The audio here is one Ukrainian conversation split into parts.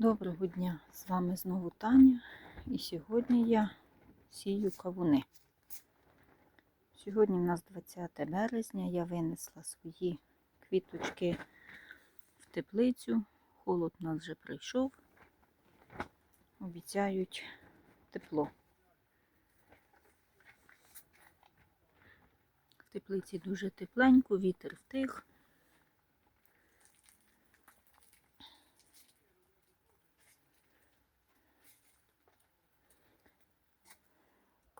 Доброго дня! З вами знову Таня. І сьогодні я сію кавуни. Сьогодні в нас 20 березня. Я винесла свої квіточки в теплицю. Холод у нас вже прийшов. Обіцяють тепло. В теплиці дуже тепленько, вітер втих.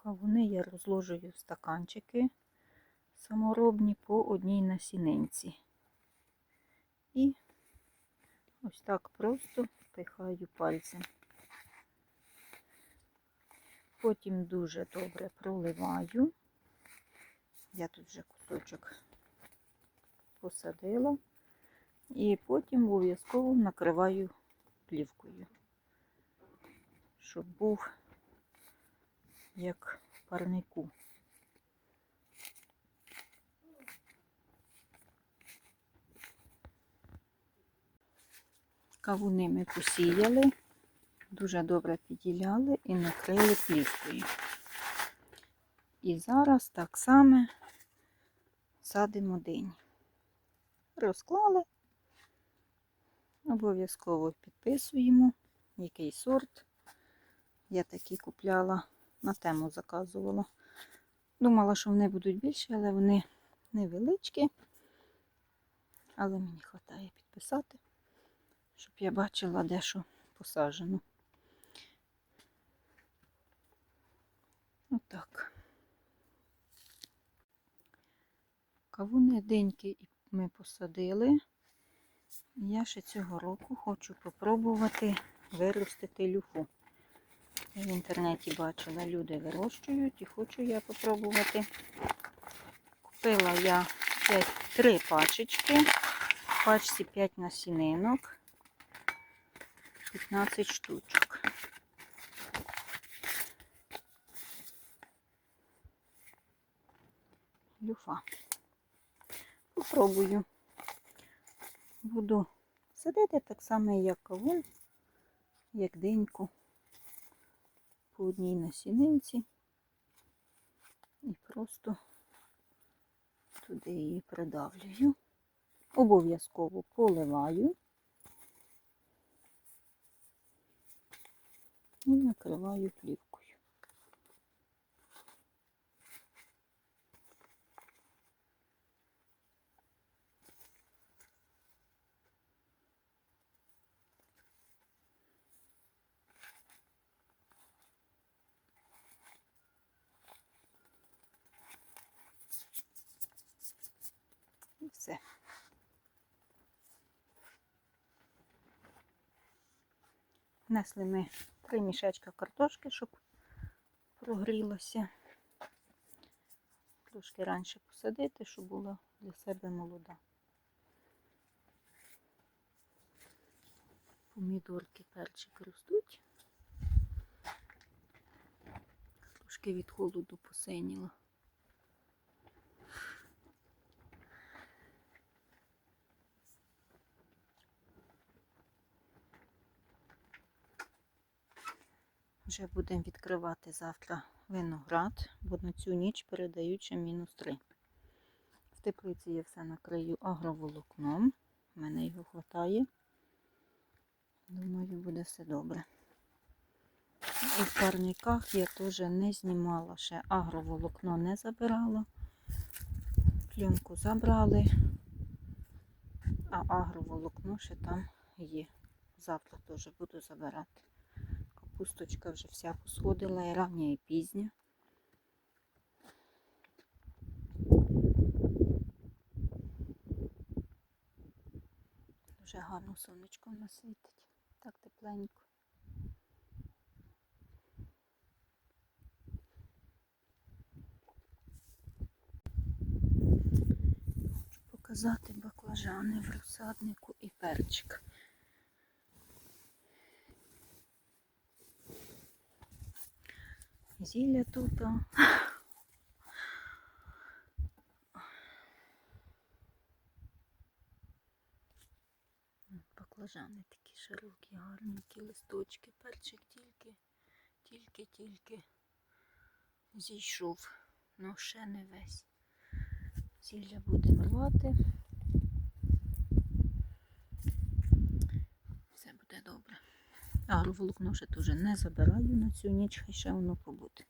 Кавуни я розложую в стаканчики саморобні по одній насінинці. І ось так просто впихаю пальцем. Потім дуже добре проливаю. Я тут вже кусочок посадила. І потім обов'язково накриваю плівкою, щоб був як парнику. Кавуни ми посіяли, дуже добре підділяли і накрили плівкою. І зараз так само садимо дині. Розклали, обов'язково підписуємо, який сорт. Я такі купляла на тему заказувала. Думала, що вони будуть більші, але вони невеличкі. Але мені вистачає підписати, щоб я бачила, де що посаджено. Отак. Кавуни деньки ми посадили. Я ще цього року хочу попробувати виростити люфу. В інтернеті бачила, люди вирощують і хочу я попробувати. Купила я 5, 3 пачечки, в пачці 5 насінинок, 15 штучок. Люфа. Попробую. Буду садити так само, як кавун, як диньку по одній насінинці і просто туди її придавлюю. Обов'язково поливаю і накриваю плівкою. І все. Несли ми три мішечка картошки, щоб прогрілося. Трошки раніше посадити, щоб була для себе молода. Помідорки, перчик ростуть. Трошки від холоду посиніла. Вже будемо відкривати завтра виноград, бо на цю ніч передають ще мінус 3. В теплиці я все накрию агроволокном. У мене його вистачає. Думаю, буде все добре. І в парниках я теж не знімала, ще агроволокно не забирала. Пленку забрали, а агроволокно ще там є. Завтра теж буду забирати. Капусточка вже вся посходила і рання, і пізня. Дуже гарно сонечко в нас світить. Так тепленько. Хочу показати баклажани в розсаднику і перчик. Зілля тут. Баклажани такі широкі, гарненькі листочки. Перчик тільки, тільки, тільки зійшов. Ну ще не весь. Зілля будемо рвати. Все буде добре. Агроволокно ще теж не забираю на цю ніч, хай ще воно побуде.